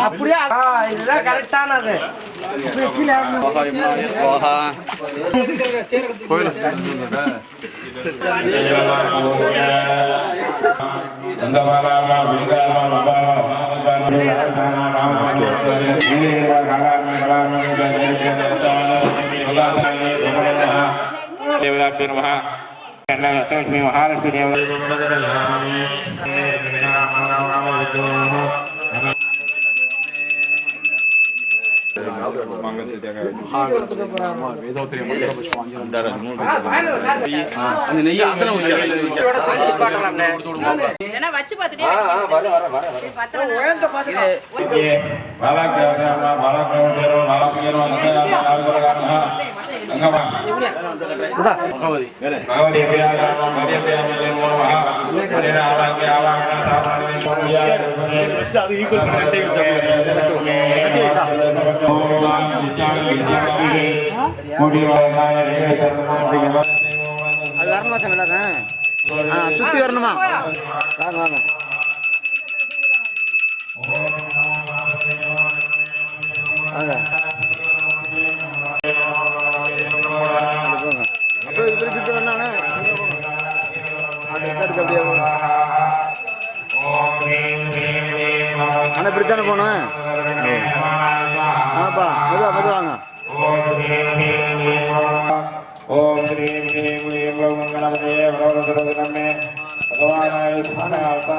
அப்படியே இதுதான் கரெக்டானது கலாமி கலாமி దేవదాభ్యర్మహ లక్ష్మీ మహాలక్ష్మి బాలా బాలా அது வரணுமா சார் எல்லாரும் ஆ சுற்றி வரணுமா? வாங்க வாங்க வாங்க அண்ணா இப்படித்தானே போகணும் ஆமாப்பா மெதுவா மெதுவா வாங்க ஓம் ஸ்ரீம் ஸ்ரீம் ஸ்ரீம் ஓம் கணபதே பகவதமே பகவானாய ஸ்மரணார்த்தா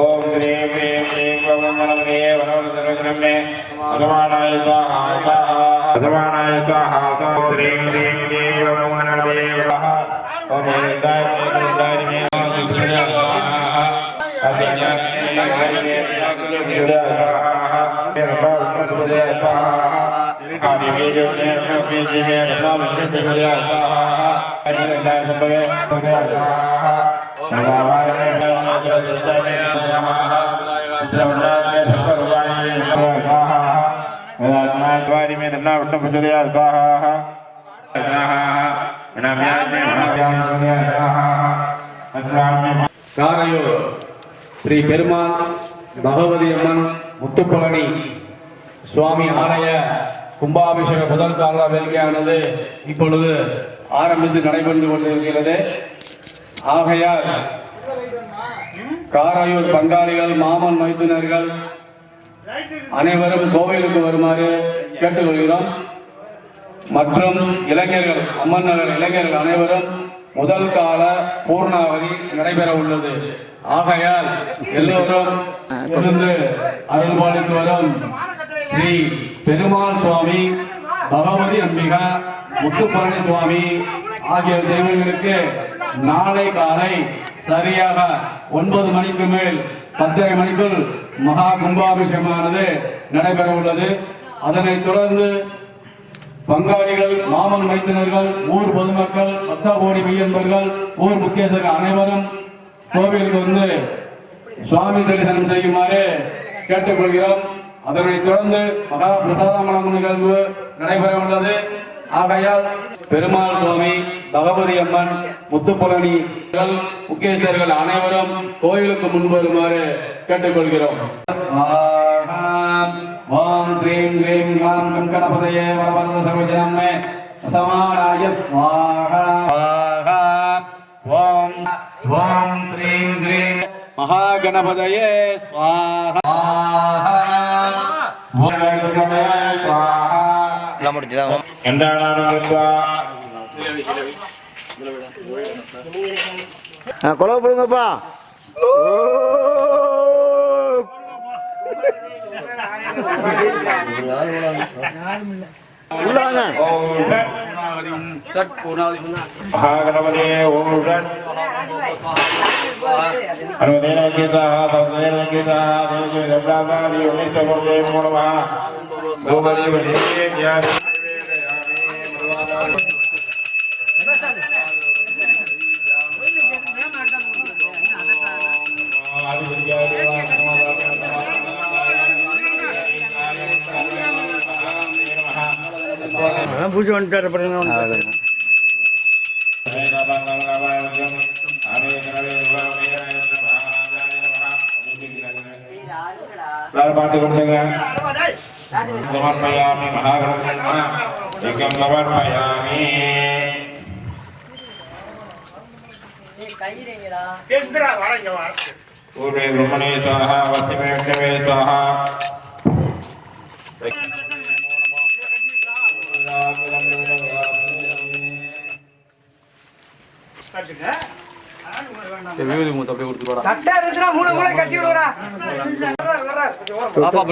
ஓம் ஸ்ரீம் ஸ்ரீம் ஸ்ரீம் ஓம் கணபதே பகவதமே பகவானாய ஸ்வாஹா பகவானாய ஸ்வாஹா ஸ்ரீம் ஸ்ரீம் ஸ்ரீம் ஓம் கணபதே ஓம் ஏகாய ஏகாய காரையூர் ஸ்ரீ பெருமாள் பகவதி அம்மன் முத்துப்பழனி சுவாமி ஆலய கும்பாபிஷேக முதல் கால வேள்வியானது இப்பொழுது ஆரம்பித்து நடைபெற்று கொண்டிருக்கிறது. ஆகையால் காரையூர் பங்காளிகள் மாமன் மைத்துனர்கள் அனைவரும் கோவிலுக்கு வருமாறு கேட்டுக்கொள்கிறோம். மற்றும் இளைஞர்கள் அம்மன் நகர் இளைஞர்கள் அனைவரும் முதல் கால பூர்ணாவதி நடைபெற உள்ளது. ஆகையால் எல்லோரும் இருந்து அருள்பாலித்து வரும். ஸ்ரீ பெருமாள் சுவாமி பகவதி அம்பிகா முத்துப்பழனி சுவாமி ஆகிய தெய்வங்களுக்கு நாளை காலை சரியாக ஒன்பது மணிக்கு மேல் பத்தரை மணிக்குள் மகா கும்பாபிஷேகமானது நடைபெற உள்ளது. அதனைத் தொடர்ந்து பங்காளிகள் மாமன் மைத்தினர்கள் ஊர் பொதுமக்கள் பத்தாபோடி மையன்பர்கள் ஊர் முக்கியஸ்தர்கள் அனைவரும் கோவிலுக்கு வந்து சுவாமி தரிசனம் செய்யுமாறு கேட்டுக்கொள்கிறோம். அதனைத் தொடர்ந்து மகா பிரசாதம் வழங்கும் நிகழ்வு நடைபெற உள்ளது ஆகையால் பெருமாள் சுவாமி பகவதி அம்மன் முத்துப்பழனி முக்கியஸ்தர்கள் அனைவரும் கோயிலுக்கு முன் வருமாறு கேட்டுக்கொள்கிறோம். ஓம் ஸ்ரீம் க்ளாம் கம் கணபதயே வரவரத சர்வஜனம் மே சமானாய ஸ்வாஹா. ஓம் ஓம் ஸ்ரீம் க்ரீம் மகாகணபதயே ஸ்வாஹா ஆ கொலவை போடுங்கப்பா உள்ள வாங்க சட் பூர்ணாதி மகாகணபதே ஓம் ஷட் அனுமதேன கீதா சௌதேன கீதா தேவஜி தப்ராதா யோனித்த போதே மூலமா கோபதி வதே ஞான பூஜை வந்துட்டாரு பாருங்க எல்லாரும் பார்த்து கொடுங்க சமர்ப்பயாமி. மகாகணபதி எங்கம் சமர்ப்பயாமி பிரம்மணே சுவாஹா வசிமே சுவாஹா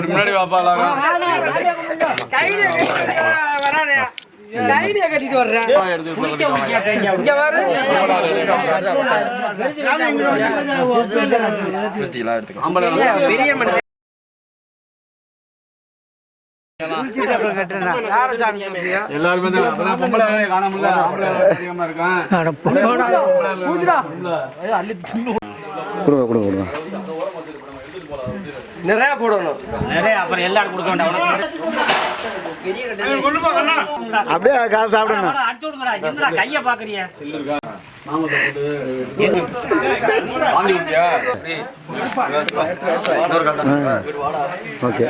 முன்னாடி வராதே கையில கட்டிட்டு வர்றேன் இங்க வரு ஆம்பளை கொடுங்க கொடுங்க கொடுங்க நிறைய போடணும் அப்படியே காசு சாப்பிடுங்க மாமத்தை போட்டு வாந்தி குடிச்சியா இன்னொரு காசா ஓகே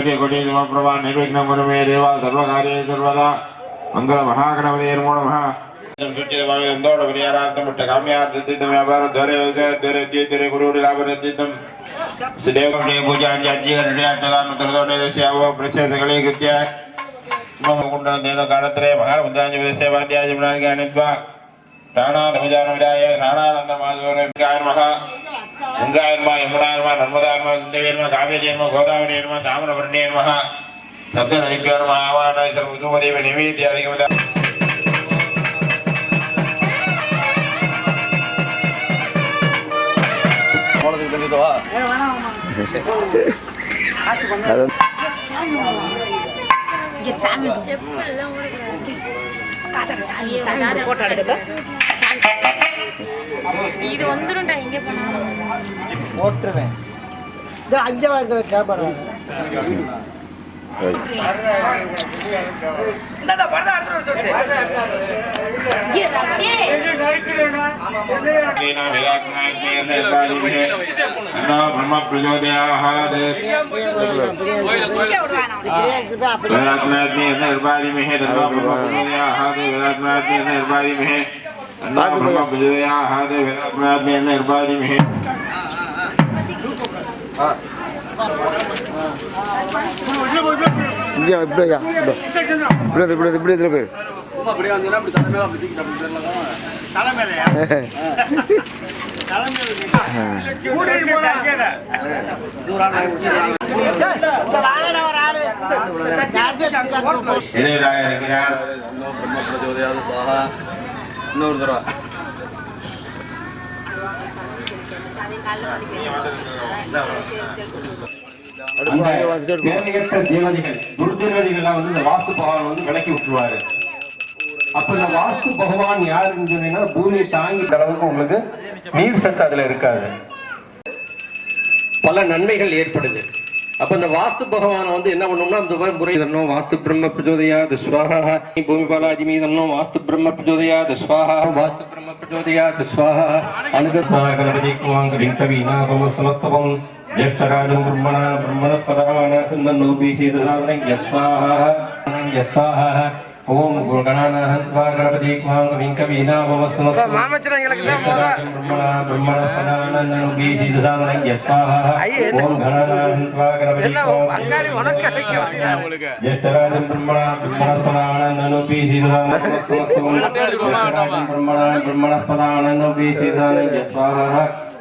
மகாகாய கொடி பிரபா நிர்விக்னம் குருமே தேவா சர்வகாரிய சர்வதா மங்கள மகாகணபதியே நமோ நமः சுச்சிதமாவி எந்தோட பரிகாரார்த்தம் முட்ட வியாபாரம் துவரை துவரை துவரை குருவுடைய லாபரத்தித்தம். சுதேவனுடைய பூஜா அஞ்சு ரெண்டு அட்டதான் திருதோடைய சேவோ பிரசேதங்களே கிருத்திய குண்ட தேன காலத்திலே மகாபுத்தாஞ்சு சேவாத்தியாஜி அனுப்பா அனித்வா ராணாதமிஜானவிதாய ராணானந்த மாதவரா கங்காயன்மா யமுனாயன்மா நர்மதாயன்மா சிந்தவேன்மா காவேரியன்மா கோதாவரியன்மா தாமிரபரணியன்மா சப்த நதிப்பியன்மா ஆவானாய் சர்வ உதுமதேவ கோலத்துக்கு தெரிஞ்சதவா? அது சாமி செப்பல்லாம் போட்டோ எடுக்கல இது வந்துரும்டா எங்க போனாலும் இந்தாடா, பரதா எடுத்துட்டு வந்து ब्रह्म प्रचोदयात्मी निर्वादी में है धर्मा ब्रह्म प्रचोदयाहादे वेदात्मात्मी निर्वादी में है अन्ना ब्रह्म प्रचोदयाहादे वेदात्मात्मी निर्वादी में है। ஐயா இப்படியா இப்படி இப்படி இப்படி இதில் பேர்? இளையராக இருக்கிறார். இன்னொரு தடவை. தேவையற்ற தேவதைகள் துர்தேவதைகள்லாம் வந்து இந்த வாஸ்து பகவான் வந்து விலக்கி விட்டுருவாரு அப்ப இந்த வாஸ்து பகவான் யாருன்னு சொன்னீங்கன்னா பூமியை தாங்கி அளவுக்கு உங்களுக்கு நீர் சத்து அதுல இருக்காது. பல நன்மைகள் ஏற்படுது. அப்ப இந்த வாஸ்து பகவானை வந்து என்ன பண்ணோம்னா இந்த மாதிரி முறை தரணும் வாஸ்து பிரம்ம பிரஜோதயா துஸ்வாகா பூமிபால அஜிமி தரணும் வாஸ்து பிரம்ம பிரஜோதயா துஸ்வாகா வாஸ்து பிரம்ம பிரஜோதயா துஸ்வாகா அனுகத்வாகரவிநாகோ சமஸ்தவம் ஜேஷ்டராஜம் பிரம்மணா பிரம்மண பதமான சிம்மன் நோபீஷி ததாரண யஸ்வாஹா யஸ்வாஹா ஓம் குணநாதன் ஸ்வா கணபதி குமாம் விங்கவீனா பவஸ்ம மாமச்சரங்களுக்கு தான்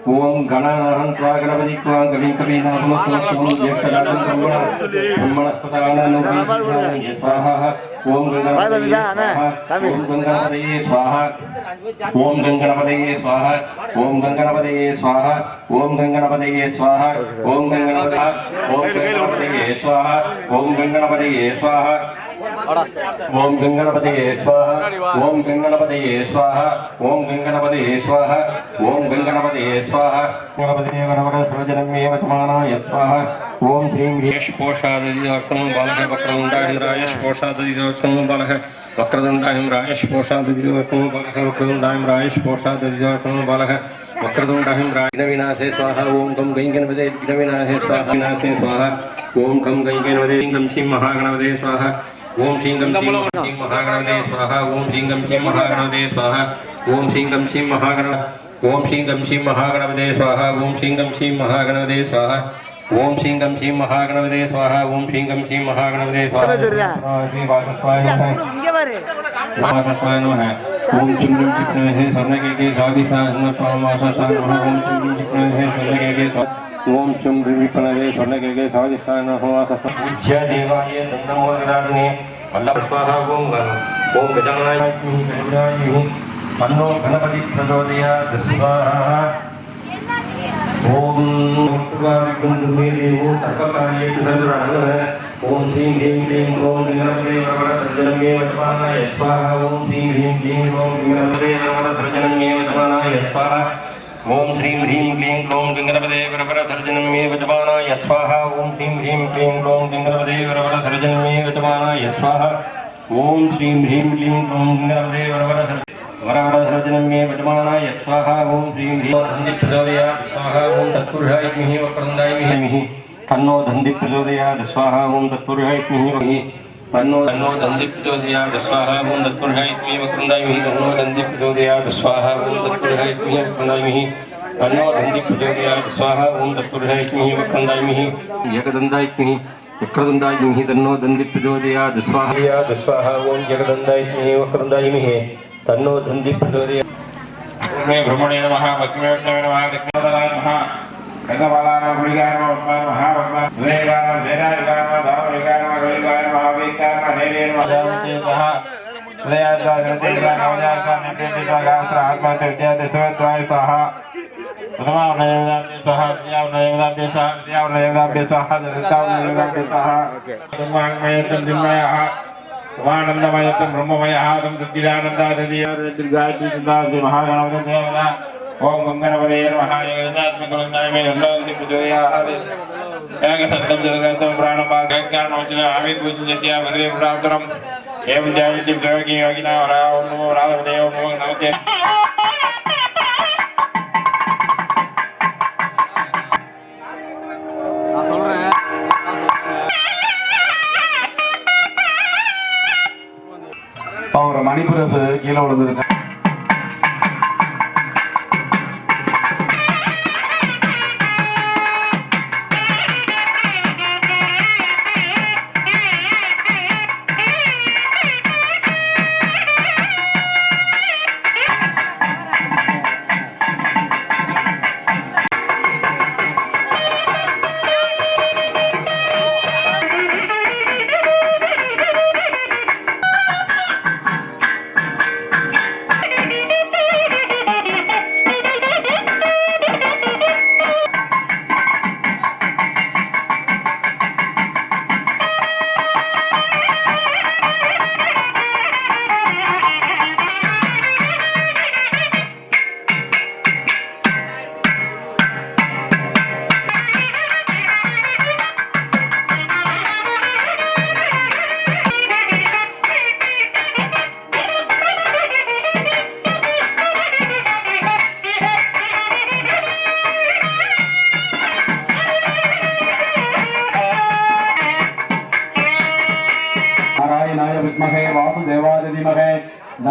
ஓம் கணநாதன் சுவாகணபதி குவாம் கவி கவிநாம சமஸ்தம் ஜேஷ்டநாதன் பிரம்மண பிரம்மணஸ்பதானந்தே ஸ்வாஹா ஓம் கங்கணபதயே ஓம் கங்கணபதயே ஸ்வாஹா ஓம் கங்கணபதயே ஸ்வாஹா ஓம் கங்கணபதயே ஸ்வாஹா ஓம் கங்கணபதயே ஸ்வாஹா ஓம் கங்கணபதா ஓம் கங்கணபதயே ஸ்வாஹா ஓம் கங்கணபதயே ஸ்வாஹா ओम गंगणपति स्वाह ओम गंगणपति स्वाह ओम गंगणपति स्वाह ओम गंगणपति स्वाह। गणपति सृजनमे वर्तमान स्वाह। ओम श्री महेश पोषादिवक्रम बल वक्रमुंडाय पोषादिवक्रम बल वक्रदुंडाय राजेश पोषादिवक्रम बल वक्रदुंडाय राजेश पोषादिवक्रम बल वक्रदुंडाहम राजनविनाशे स्वाहा। ओम कम गैंगनवदे विनविनाशे स्वाहा। विनाशे स्वाहा। ओम कम गैंगनवदे कम श्री महागणवदे स्वाहा। ஓம் ஸ்ரீங்கம் ஸ்ரீ மகாகணதே ஸ்வஹ. ஓம் ஸ்ரீங்கம் ஸ்ரீ மகாகணதே ஸ்வஹ. ஓம் ஸ்ரீங்கம் ஸ்ரீ மகாகண ஓம் ஸ்ரீங்கம் ஸ்ரீ மகாகணவதே ஸ்வஹ. ஓம் ஸ்ரீங்கம் ஸ்ரீ மகாகணவதே ஸ்வஹ. ஓம் ஸ்ரீங்கம் ஸ்ரீ மகாகணவதே ஸ்வஹ. ஓம் ஸ்ரீங்கம் ஸ்ரீ மகாகணவதே ஸ்வஹ. ஸ்ரீ வாசஸ்வாய நமஹ வாசஸ்வாய நமஹ ओम चिन्ह चित्र है स्वर्ण के के साधि साधन परमाशा सान ओम चिन्ह चित्र है स्वर्ण के के ओम चुम विप्रणवे स्वर्ण के के साधि सान हवासा विद्या देवाय नमो विराजने वल्लभ स्वाहा ओम गण ओम गजमनाय गजमनाय पन्नो गणपति प्रचोदय स्वाहा ओम विकुंड मेरे ओम सर्वकार्ये सर्वरंग ఓం హ్రీం హ్రీం క్లీం ఓం ద్రజనమే వటమానాయ స్వాహ ఓం హ్రీం హ్రీం క్లీం ఓం ద్రజనమే వటమానాయ స్వాహ ఓం హ్రీం హ్రీం క్లీం ఓం డింగనపదే వరవర సర్జనమే వటమానాయ స్వాహ ఓం హ్రీం హ్రీం క్లీం ఓం డింగనపదే వరవర సర్జనమే వటమానాయ స్వాహ ఓం హ్రీం హ్రీం క్లీం ఓం డింగనపదే వరవర వరవర సర్జనమే వటమానాయ స్వాహ ఓం హ్రీం హ్రీం ప్రచోదయాత్ స్వాహ ఓం తత్పురుషాయ వక్రందాయ तन्नो धन्धि प्रचोदयात् इतनी ही वही तन्नो धन्नो धन्धि प्रचोदयात् स्वाहा ॐ वक्रंदाय वक्रन्दामिहि तन्नो धन्धि प्रचोदयात् इतनी ही वक्रंदाय वक्रन्दामिहि तन्नो धन्धि प्रचोदयात् स्वाहा ॐ तत्पुरुषायत्मिहि वक्रन्दामिहि जगदन्दायत्मिहि वक्रदन्दायिमिहि तन्नो धन्धि प्रचोदयात् स्वाहा स्वाहा ॐ जगदन्दायत्मिहि वक्रन्दायिमिहि तन्नो धन्धि प्रजोदया भ्रमणे नमः वक्रमेव नमः दक्षिणोदराय नमः। గతబలానో గుడిగానో ఉద్మాన మహాపద్మ హృదయగానో సేనాయుగానో దానయుగానో గోయుగానో మహావీకానో దేవేనో ఆత్మహత్య విద్యార్థి సువద్వాయ సహ ప్రథమా నయోదాభ్య సహ ద్వితీయ నయోదాభ్య సహ తృతీయ నయోదాభ్య సహ చతుర్థ నయోదాభ్య సహ దిమ్మాంగమయత్వం దిమ్మయః ఉమానందమయత్వం బ్రహ్మమయః. తం మహాగణపతి దేవత. ஓம் கங்கணபதே மகாய குழந்தாய்மே எல்லாருக்கும் புதுவையாகாது ஏக சத்தம் ஜெகத்தம் பிராணபாத் கேட்கான வச்சுதான் ஆமீர் பூஜை செட்டியா விருதை பிராத்தரம் ராதபதே ஒன்று நமத்தே அவர் மணிப்புரசு கீழே விழுந்துருக்காங்க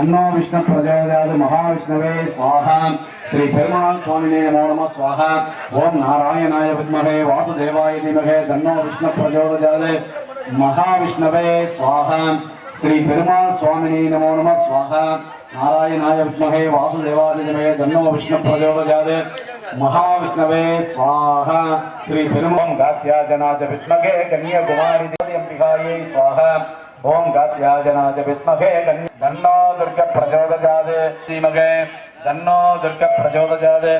തന്നോ വിഷ്ണു പ്രചോദയാത് മഹാവിഷ്ണവേ സ്വാഹ ശ്രീ പെരുമാൾ സ്വാമിനെ നമോ നമ സ്വാഹ ഓം നാരായണായ വിദ്മഹേ വാസുദേവായ ധീമഹേ തന്നോ വിഷ്ണു പ്രചോദയാത് മഹാവിഷ്ണവേ സ്വാഹ ശ്രീ പെരുമാൾ സ്വാമിനെ നമോ നമ സ്വാഹ നാരായണായ വിദ്മഹേ വാസുദേവായ ധീമഹേ തന്നോ വിഷ്ണു പ്രചോദയാത് महाविष्णवे स्वाहा श्री पेरुमं दास्याजनाच विद्महे कन्याकुमारी देवी अंबिकायै स्वाहा ஓம் காத்யாஜனாஜ வித்மகே தன்னோ துர்க பிரச்சோதயாத் தீமகே தன்னோ துர்க பிரச்சோதயாத்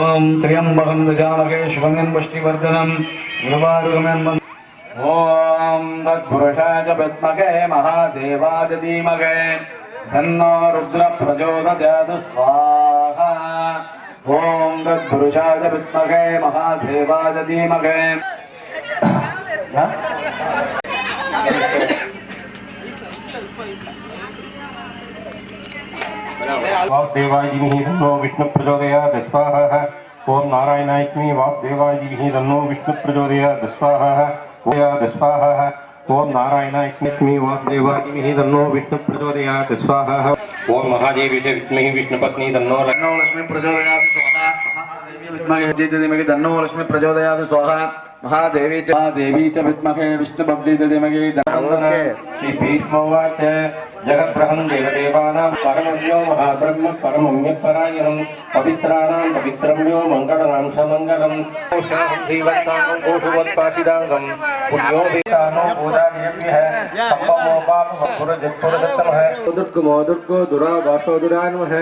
ஓம் திரியம்பகம் தஜாமகே சுபங்கம் புஷ்டிவர்தனம். குருவாருகமன் ஓம் தத்புருஷாய வித்மகே மகாதேவாய தீமகே. தன்னோ ருத்ர பிரச்சோதயாத் ஸ்வாஹா. ஓம் வித்மகே தீமகே. वासुदेवाजिभिः तन्नो विष्णुप्रचोदयात् स्वाहा ॐ नारायणायत्मी वासुदेवाजिभिः तन्नो विष्णुप्रचोदयात् स्वाहा स्वाहा ॐ नारायणायत्मी वासुदेवाजिभिः तन्नो विष्णुप्रचोदयात् स्वाहा ॐ महादेवी विष्णुपत्नी तन्नो लक्ष्मी प्रचोदया स्वाहा विद्महे विद्महे धन्नो लक्ष्मी प्रचोदयात् स्वाहा महादेवी च देवी च विद्महे विष्णुभब्जे धीमहि श्रीपीठोवाच जगद्ब्रहं देवदेवानां परमव्यो महाब्रह्म परमं यत्परायणं पवित्राणां पवित्रं यो मङ्गलनां समङ्गलं श्रीवत्सां गोषुवत्पाशिदाङ्गं पुण्योभितानो पूजाभ्यः सम्पमोपापुरजत्पुरदत्तमः दुर्गमो दुर्गो दुरा वासो दुरान्मः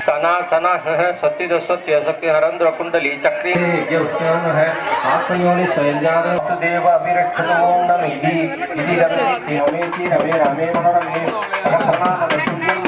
सना सना सत्य सत्य सके हरंद्र कुंडली चक्री। है आत्मयोनि स्वयंजार सुदेव अभिरक्षण ओम नम। इति इति रमे रमे रमे रमे रमे रमे रमे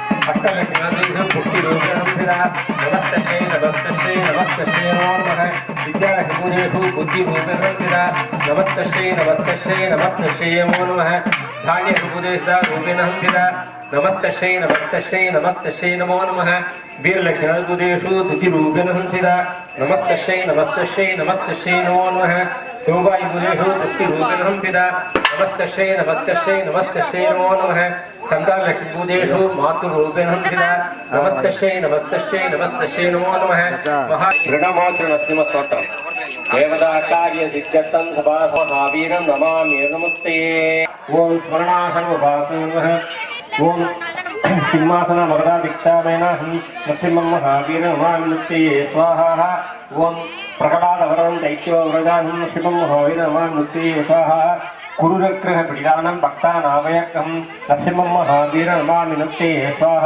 विद्याभूषेषु बुद्धिभूषणस्थिरा नमस्तश्यै नमस्तश्यै नमस्तश्येमो नमः धान्यभूदेशदा रूपेणहं स्थिरा नमस्तश्यै नमस्तश्यै नमस्तश्यै नमो नमः वीरलक्ष्मीभूदेषु द्वितिरूपेण संस्थिरा नमस्तश्यै नमस्तश्यै नमस्तश्यै नमो नमः। शिववायुभुजेषु मुक्तिरूपिणम्बिदा नमस्तस्यै नमस्तस्यै नमस्तस्यै नमो नमः। सन्तानलक्ष्मीभुजेषु मातृरूपिणम्बिदा नमस्तस्यै नमो नमः महाप्रणमाचरणस्मस्तोत्रम् नमस्ते। సింహాసన మగదాదిక్తామైన నృసింహం మహావీర ఉమానృత్యే స్వాహ ఓం ప్రకటాదవరం దైత్యోవ్రజాం నృసింహం మహావీర ఉమానృత్యే స్వాహ కురుగ్రహ పిడిదానం భక్తానామయకం నృసింహం మహావీర ఉమానృత్యే స్వాహ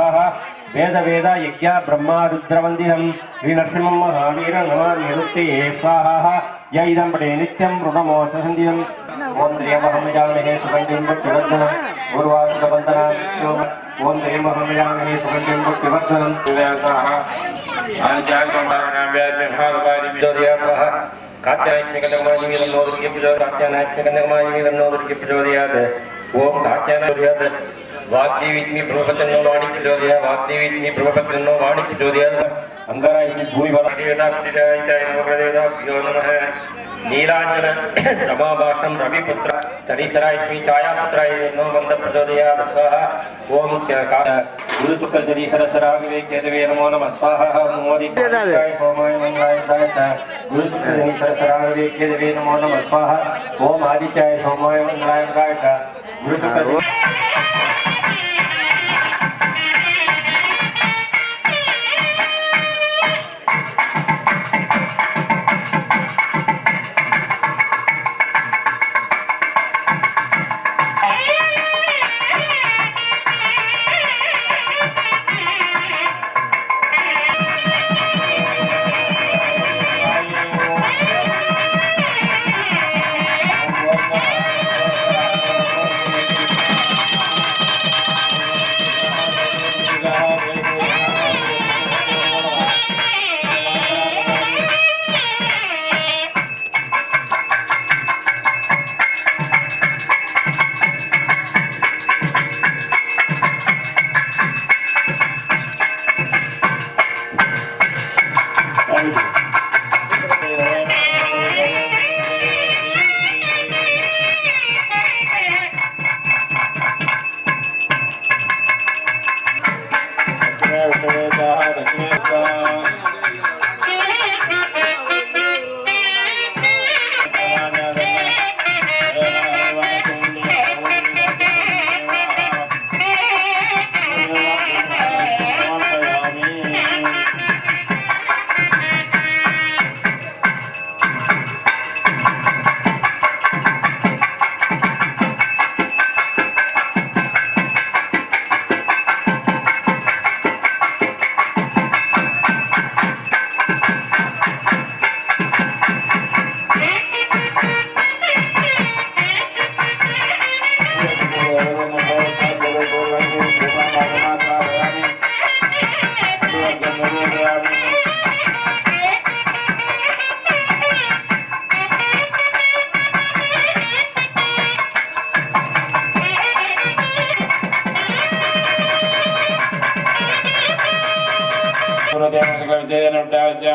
వేద వేద యజ్ఞ బ్రహ్మారుద్రమందిరం శ్రీ నరసింహం మహావీర ఉమానృత్యే స్వాహ यदम पटे नित्यम ऋणमो सहंदियम ओम त्रियमहमजामहे सुगंधिम भक्तिवर्धनम गुरुवासुकवंदनम ओम त्रियमहमजामहे सुगंधिम भक्तिवर्धनम देवताः आचार्यकुमारनाम्यात्मभागवादिविदोदयाः कात्यायत्मिकन्दमायमिदन्नोदुर्गिप्रचोदयात् ओम कात्यायनोदयात् वाग्देवीत्मि ब्रह्मपत्नो वाणि प्रचोदयात् वाग्देवीत्मि ब्रह्मपत्नो वाणि प्रचोदयात् ಅಂಗರಾಯ ಭೂಮಿಭರಾಭ್ಯೋ ನಮಃ ನೀಲಾಂಜನ ರಮಾಭಾಷಂ ರವಿಪುತ್ರ ತರೀಸರಾಯಿ ಛಾಯಾಪುತ್ರಾಯ ನೋ ಬಂದ ಪ್ರಚೋದಯಾದ ಸ್ವಾಹ ಓಂ ಗುರುತುಕ ತರೀಸರಸರಾಗಿವೆ ಕೇತವೇ ನಮೋ ನಮಃ ಸ್ವಾಹ ಮೋದಿಕಾಯ ಸೋಮಾಯ ಮಂಗಳಾಯ ಗುರುತುಕ ತರೀಸರಸರಾಗಿವೆ ಕೇತವೇ ನಮೋ ನಮಃ ಸ್ವಾಹ ಓಂ ಆದಿತ್ಯಾಯ ಸೋಮಾಯ ಮಂಗಳಾಯ ಗುರುತುಕ హృదయం విజయ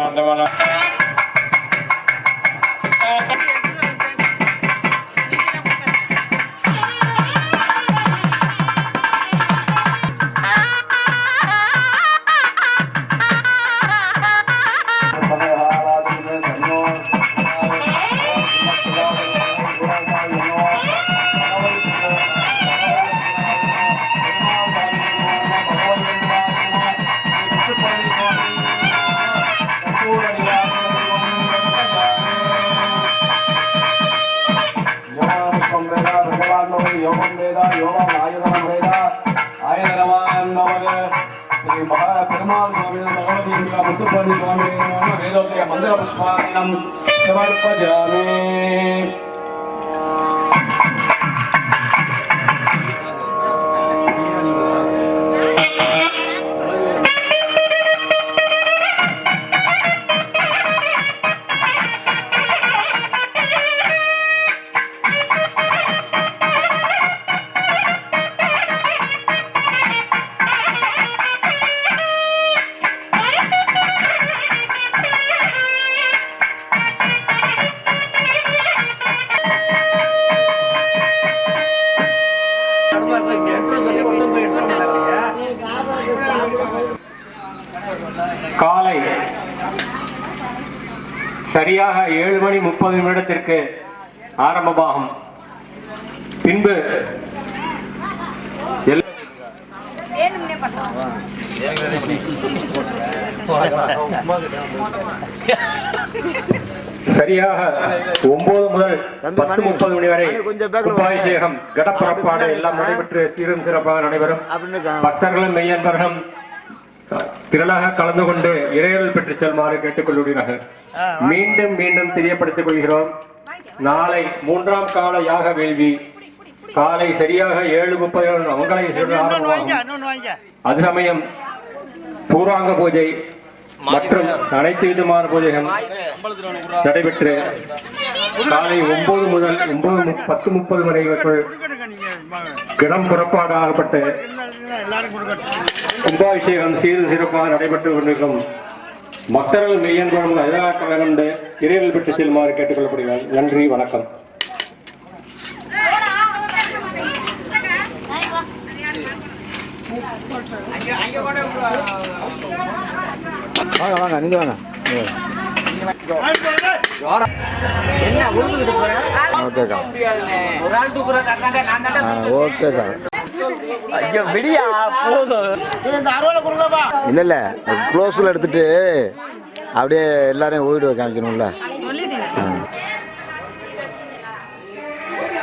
சுவாமி பகவதி முத்துப்பள்ளி சுவாமி நமக வேதோத்திய மந்திர சரியாக ஏழு மணி முப்பது நிமிடத்திற்கு ஆரம்பமாகும். பின்பு சரியாக ஒன்பது முதல் பத்து முப்பது மணி வரை கும்பாபிஷேகம் கடப்பரப்பாடு எல்லாம் நடைபெற்று சீரும் சிறப்பாக நடைபெறும். பக்தர்களும் மெய்யன்பர்களும் திரளாக கலந்து கொண்டு இறையல் பெற்று செல்மாறு கேட்டுக்கொள்கிறார்கள் மீண்டும் மீண்டும் தெரியப்படுத்திக் கொள்கிறோம். நாளை மூன்றாம் கால யாக வேள்வி. காலை சரியாக ஏழு முப்பது மங்கள அது சமயம் பூர்வாங்க பூஜை. மற்றும் அனைத்து விதமான பூஜைகள் நடைபெற்று காலை ஒன்பது முதல் ஒன்பது பத்து முப்பது வரைக்குள் கிடம் புறப்பாடு ஆகப்பட்டு கும்பாபிஷேகம் சீரும் சிறப்பாக நடைபெற்று கொண்டிருக்கும் பக்தர்கள் மெய்யன்பரும் வேண்டும் கலந்து இறைவில் பெற்று செல்லுமாறு கேட்டுக்கொள்ளப்படுகிறார். நன்றி வணக்கம். வாங்க வாங்க நீங்க வாங்க. ஓகேக்கா ஓகேக்கா ஐயோ விடியா போதும். இல்லை இல்லை க்ளோஸில் எடுத்துட்டு அப்படியே எல்லாரையும் ஓய்டு காமிக்கணும்ல.